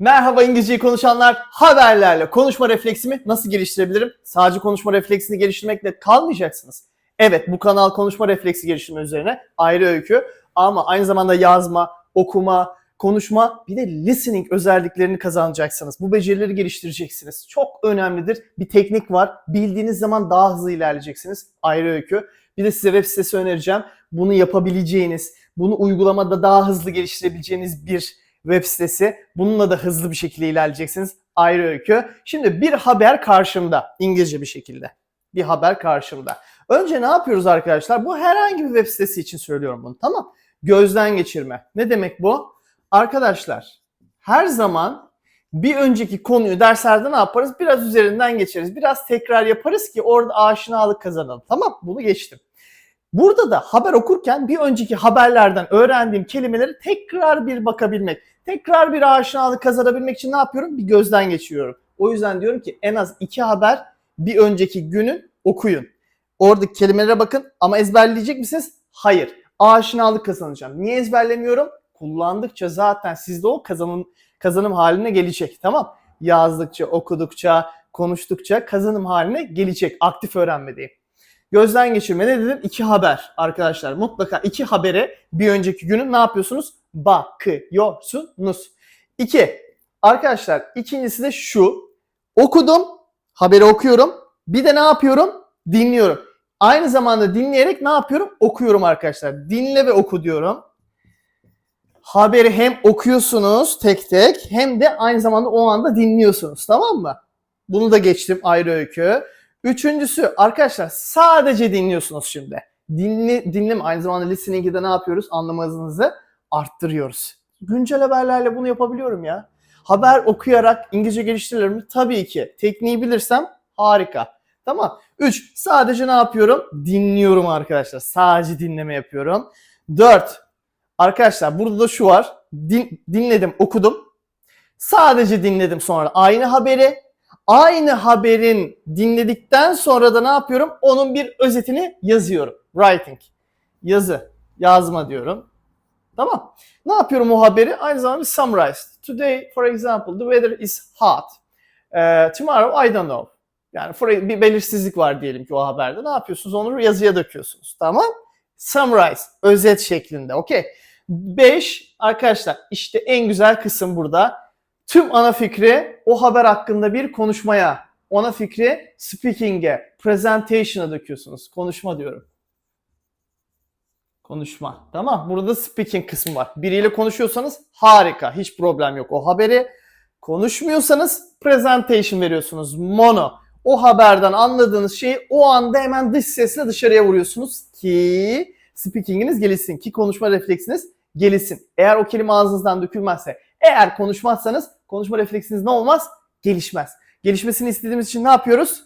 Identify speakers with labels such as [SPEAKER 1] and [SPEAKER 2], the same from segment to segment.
[SPEAKER 1] Merhaba İngilizceyi konuşanlar. Haberlerle konuşma refleksimi nasıl geliştirebilirim? Sadece konuşma refleksini geliştirmekle kalmayacaksınız. Evet bu kanal konuşma refleksi geliştirme üzerine ayrı öykü. Ama aynı zamanda yazma, okuma, konuşma bir de listening özelliklerini kazanacaksınız. Bu becerileri geliştireceksiniz. Çok önemlidir. Bir teknik var. Bildiğiniz zaman daha hızlı ilerleyeceksiniz. Ayrı öykü. Bir de size web sitesi önereceğim. Bunu yapabileceğiniz, bunu uygulamada daha hızlı geliştirebileceğiniz bir web sitesi. Bununla da hızlı bir şekilde ilerleyeceksiniz. Ayrı öykü. Şimdi bir haber karşımda. İngilizce bir şekilde. Bir haber karşımda. Önce ne yapıyoruz arkadaşlar? Bu herhangi bir web sitesi için söylüyorum bunu. Tamam. Gözden geçirme. Ne demek bu? Arkadaşlar her zaman bir önceki konuyu derslerde ne yaparız? Biraz üzerinden geçeriz. Biraz tekrar yaparız ki orada aşinalık kazanalım. Tamam bunu geçtim. Burada da haber okurken bir önceki haberlerden öğrendiğim kelimeleri tekrar bir bakabilmek, tekrar bir aşinalık kazanabilmek için ne yapıyorum? Bir gözden geçiriyorum. O yüzden diyorum ki en az iki haber bir önceki günün okuyun. Oradaki kelimelere bakın ama ezberleyecek misiniz? Hayır. Aşinalık kazanacağım. Niye ezberlemiyorum? Kullandıkça zaten sizde o kazanım kazanım haline gelecek. Tamam? Yazdıkça, okudukça, konuştukça kazanım haline gelecek. Aktif öğrenmedeyim. Gözden geçirme ne dedim? İki haber arkadaşlar. Mutlaka iki habere bir önceki günün ne yapıyorsunuz? Bakıyorsunuz. İki. Arkadaşlar ikincisi de şu. Okudum. Haberi okuyorum. Bir de ne yapıyorum? Dinliyorum. Aynı zamanda dinleyerek ne yapıyorum? Okuyorum arkadaşlar. Dinle ve oku diyorum. Haberi hem okuyorsunuz tek tek hem de aynı zamanda o anda dinliyorsunuz. Tamam mı? Bunu da geçtim ayrı öykü. Üçüncüsü arkadaşlar sadece dinliyorsunuz şimdi. Dinle, dinleme aynı zamanda listening'de de ne yapıyoruz? Anlama hızınızı arttırıyoruz. Güncel haberlerle bunu yapabiliyorum ya. Haber okuyarak İngilizce geliştirilir mi? Tabii ki. Tekniği bilirsem harika. Tamam. 3. Sadece ne yapıyorum? Dinliyorum arkadaşlar. Sadece dinleme yapıyorum. 4. Arkadaşlar burada da şu var. Din, dinledim, okudum. Sadece dinledim sonra aynı haberi. Aynı haberin dinledikten sonra da ne yapıyorum? Onun bir özetini yazıyorum. Writing. Yazı. Yazma diyorum. Tamam. Ne yapıyorum o haberi? Aynı zamanda bir summarize. Today, for example, the weather is hot. Uh, tomorrow, I don't know. Yani bir belirsizlik var diyelim ki o haberde. Ne yapıyorsunuz? Onu yazıya döküyorsunuz. Tamam. Summarize. Özet şeklinde. Okey. 5. Arkadaşlar işte en güzel kısım burada. Tüm ana fikri o haber hakkında bir konuşmaya, ana fikri speaking'e, presentation'a döküyorsunuz. Konuşma diyorum. Konuşma. Tamam. Burada speaking kısmı var. Biriyle konuşuyorsanız harika. Hiç problem yok. O haberi konuşmuyorsanız presentation veriyorsunuz. Mono. O haberden anladığınız şeyi o anda hemen dış sesle dışarıya vuruyorsunuz ki speaking'iniz gelişsin. Ki konuşma refleksiniz gelişsin. Eğer o kelime ağzınızdan dökülmezse, eğer konuşmazsanız konuşma refleksiniz ne olmaz? Gelişmez. Gelişmesini istediğimiz için ne yapıyoruz?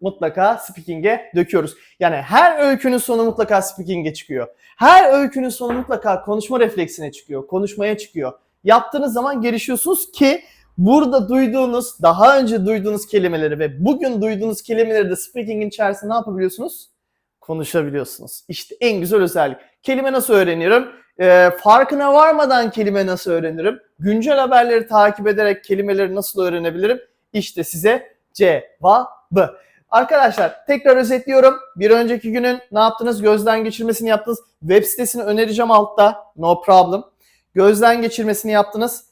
[SPEAKER 1] Mutlaka speaking'e döküyoruz. Yani her öykünün sonu mutlaka speaking'e çıkıyor. Her öykünün sonu mutlaka konuşma refleksine çıkıyor. Konuşmaya çıkıyor. Yaptığınız zaman gelişiyorsunuz ki burada duyduğunuz, daha önce duyduğunuz kelimeleri ve bugün duyduğunuz kelimeleri de speaking'in içerisinde ne yapabiliyorsunuz? Konuşabiliyorsunuz. İşte en güzel özellik. Kelime nasıl öğreniyorum? Ee, farkına varmadan kelime nasıl öğrenirim? Güncel haberleri takip ederek kelimeleri nasıl öğrenebilirim? İşte size cevabı. Arkadaşlar tekrar özetliyorum. Bir önceki günün ne yaptınız? Gözden geçirmesini yaptınız. Web sitesini önereceğim altta. No problem. Gözden geçirmesini yaptınız.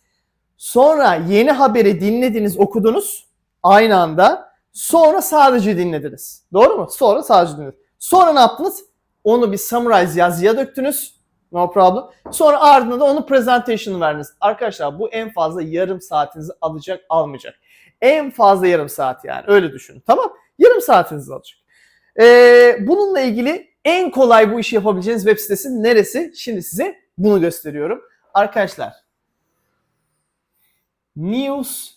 [SPEAKER 1] Sonra yeni haberi dinlediniz, okudunuz aynı anda. Sonra sadece dinlediniz. Doğru mu? Sonra sadece dinlediniz. Sonra ne yaptınız? Onu bir summarize yazıya döktünüz. No problem. Sonra ardından da onu presentation verdiniz. Arkadaşlar bu en fazla yarım saatinizi alacak, almayacak. En fazla yarım saat yani. Öyle düşünün. Tamam. Yarım saatinizi alacak. Ee, bununla ilgili en kolay bu işi yapabileceğiniz web sitesi neresi? Şimdi size bunu gösteriyorum. Arkadaşlar News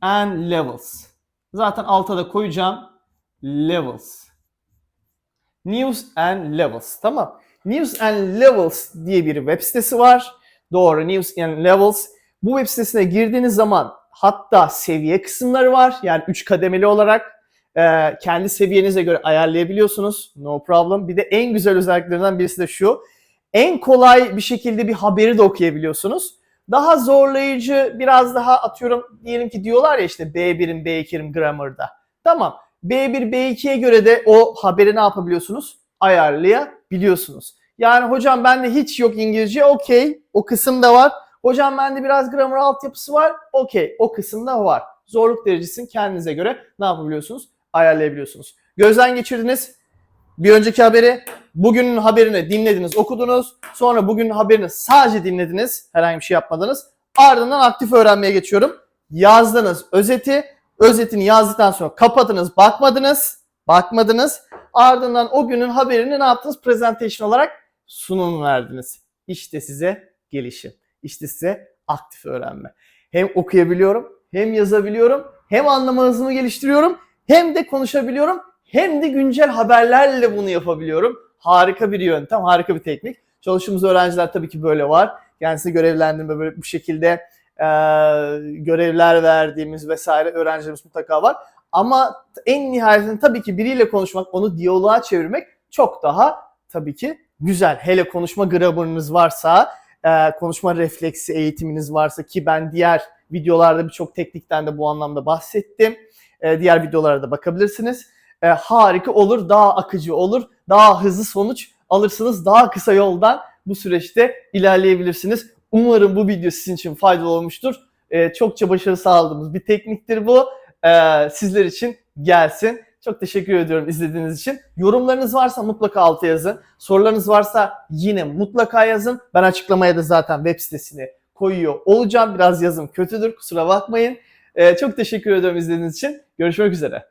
[SPEAKER 1] and Levels. Zaten alta da koyacağım. Levels. News and Levels. Tamam. News and Levels diye bir web sitesi var. Doğru News and Levels. Bu web sitesine girdiğiniz zaman hatta seviye kısımları var. Yani 3 kademeli olarak e, kendi seviyenize göre ayarlayabiliyorsunuz. No problem. Bir de en güzel özelliklerinden birisi de şu. En kolay bir şekilde bir haberi de okuyabiliyorsunuz. Daha zorlayıcı, biraz daha atıyorum diyelim ki diyorlar ya işte B1'in B2'in grammar'da. Tamam. B1, B2'ye göre de o haberi ne yapabiliyorsunuz? Ayarlayabiliyorsunuz. Yani hocam bende hiç yok İngilizce, okey. O kısım da var. Hocam bende biraz grammar altyapısı var, okey. O kısım da var. Zorluk derecesini kendinize göre ne yapabiliyorsunuz? Ayarlayabiliyorsunuz. Gözden geçirdiniz. Bir önceki haberi, bugünün haberini dinlediniz, okudunuz. Sonra bugünün haberini sadece dinlediniz. Herhangi bir şey yapmadınız. Ardından aktif öğrenmeye geçiyorum. Yazdınız özeti. Özetini yazdıktan sonra kapadınız, bakmadınız. Bakmadınız. Ardından o günün haberini ne yaptınız? Presentation olarak sunum verdiniz. İşte size gelişim. İşte size aktif öğrenme. Hem okuyabiliyorum, hem yazabiliyorum, hem anlama hızımı geliştiriyorum, hem de konuşabiliyorum, hem de güncel haberlerle bunu yapabiliyorum. Harika bir yöntem, harika bir teknik. Çalıştığımız öğrenciler tabii ki böyle var. Yani size görevlendirme böyle bu şekilde e, görevler verdiğimiz vesaire öğrencilerimiz mutlaka var. Ama en nihayetinde tabii ki biriyle konuşmak, onu diyaloğa çevirmek çok daha tabii ki güzel. Hele konuşma grammarınız varsa, e, konuşma refleksi eğitiminiz varsa ki ben diğer videolarda birçok teknikten de bu anlamda bahsettim. E, diğer videolara da bakabilirsiniz. E, harika olur, daha akıcı olur, daha hızlı sonuç alırsınız, daha kısa yoldan bu süreçte ilerleyebilirsiniz. Umarım bu video sizin için faydalı olmuştur. E, çokça başarı sağladığımız bir tekniktir bu. E, sizler için gelsin. Çok teşekkür ediyorum izlediğiniz için. Yorumlarınız varsa mutlaka alta yazın. Sorularınız varsa yine mutlaka yazın. Ben açıklamaya da zaten web sitesini koyuyor olacağım. Biraz yazım kötüdür kusura bakmayın. Ee, çok teşekkür ediyorum izlediğiniz için. Görüşmek üzere.